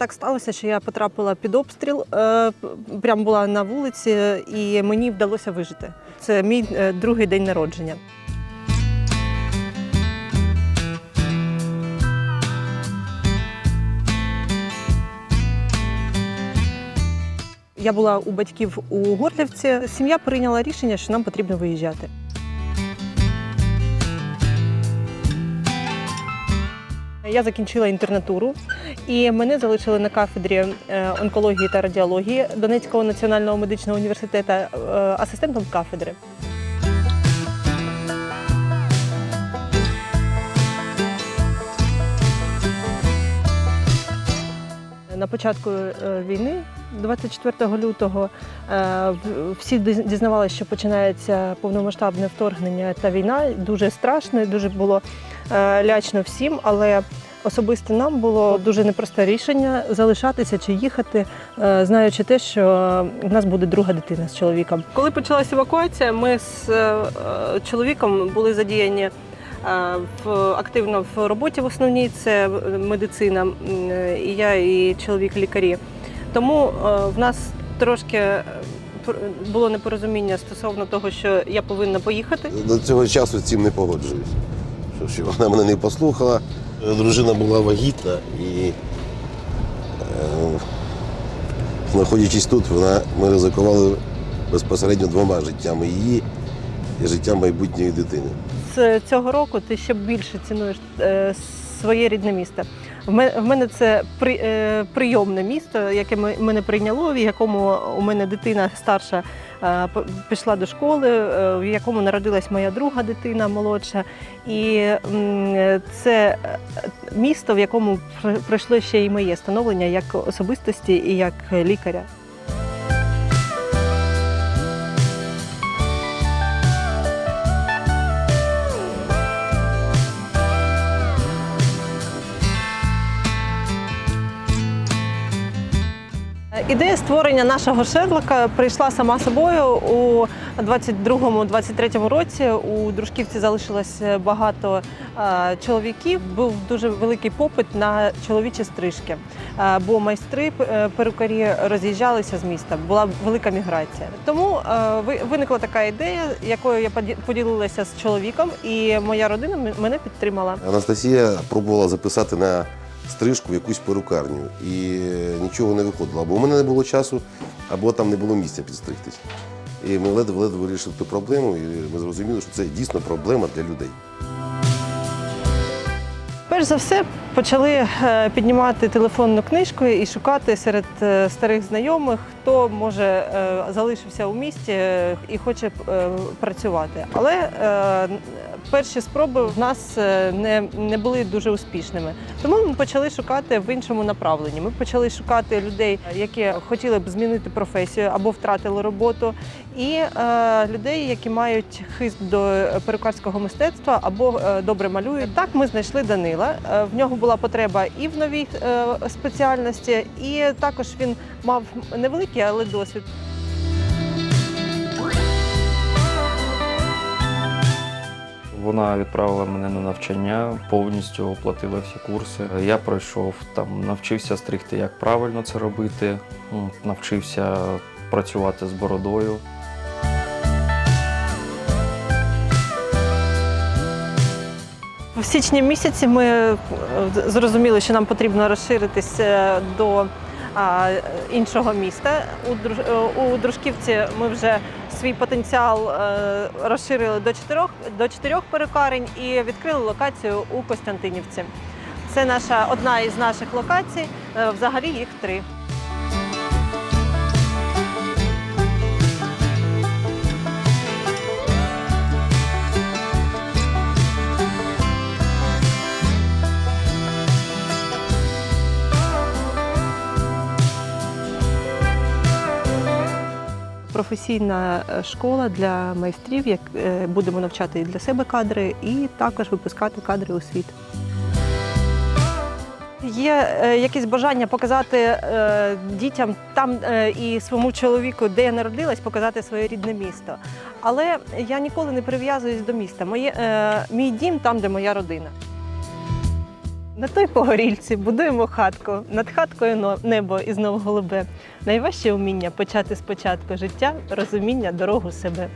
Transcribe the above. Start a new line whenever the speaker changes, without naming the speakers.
Так сталося, що я потрапила під обстріл, е, прямо була на вулиці, і мені вдалося вижити. Це мій е, другий день народження. Я була у батьків у Горлівці. Сім'я прийняла рішення, що нам потрібно виїжджати. Я закінчила інтернатуру, і мене залишили на кафедрі е, онкології та радіології Донецького національного медичного університету е, асистентом кафедри. На початку е, війни, 24 лютого, всі дізнавалися, що починається повномасштабне вторгнення та війна. Дуже страшно, дуже було лячно всім, але особисто нам було дуже непросте рішення залишатися чи їхати, е, знаючи те, що в нас буде друга дитина з чоловіком. Коли почалася евакуація, ми з е, чоловіком були задіяні. е, В активно в роботі в основній це медицина, і я, і чоловік лікарі. Тому в нас трошки було непорозуміння стосовно того, що я повинна поїхати.
До цього часу з цим не погоджуюсь. Що вона мене не послухала. Дружина була вагітна і, е, знаходячись тут, вона, ми ризикували безпосередньо двома життями її і життям майбутньої дитини.
З цього року ти ще більше цінуєш е, своє рідне місто. В мене, це е, прийомне місто, яке мене прийняло, в якому у мене дитина старша е, пішла до школи, е, в якому народилась моя друга дитина молодша. І це місто, в якому пройшло ще і моє становлення як особистості і як лікаря. Ідея створення нашого Шерлока прийшла сама собою у 22-23 році. У Дружківці залишилось багато е, чоловіків. Був дуже великий попит на чоловічі стрижки, е, бо майстри е, перукарі роз'їжджалися з міста. Була велика міграція. Тому е, ви- виникла така ідея, якою я поді- поділилася з чоловіком, і моя родина мене підтримала.
Анастасія пробувала записати на стрижку в якусь перукарню і нічого не виходило. Або в мене не було часу, або там не було місця підстригтись. І ми ледве-ледве вирішили ту проблему, і ми зрозуміли, що це дійсно проблема для людей.
Перш за все, почали е, піднімати телефонну книжку і шукати серед е, старих знайомих, хто може е, залишився у місті і хоче працювати. Але перші спроби в нас не, не були дуже успішними. Тому ми почали шукати в іншому направленні. Ми почали шукати людей, які хотіли б змінити професію або втратили роботу, і людей, які мають хист до перукарського мистецтва або добре малюють. Так ми знайшли Данила. В нього була потреба і в новій е, спеціальності, і також він мав невеликий, але досвід.
Вона відправила мене на навчання, повністю оплатила всі курси. Я пройшов там, навчився стригти, як правильно це робити, навчився працювати з бородою.
В січні місяці ми е, зрозуміли, що нам потрібно розширитися до іншого міста. Е, у Дружківці ми вже свій потенціал е, розширили до чотирьох, до чотирьох перукарень і відкрили локацію у Костянтинівці. Це наша одна із наших локацій. Взагалі їх три. Професійна е, школа для майстрів, як е, будемо навчати і для себе кадри, і також випускати кадри у світ. Є е, якесь бажання показати дітям там і своєму чоловіку, де я народилась, показати своє рідне місто. Але я ніколи не прив'язуюсь до міста. Мій дім там, де моя родина. На той погорільці будуємо хатку, над хаткою небо і знов голубе. Найважче уміння почати спочатку життя, розуміння дорогу себе.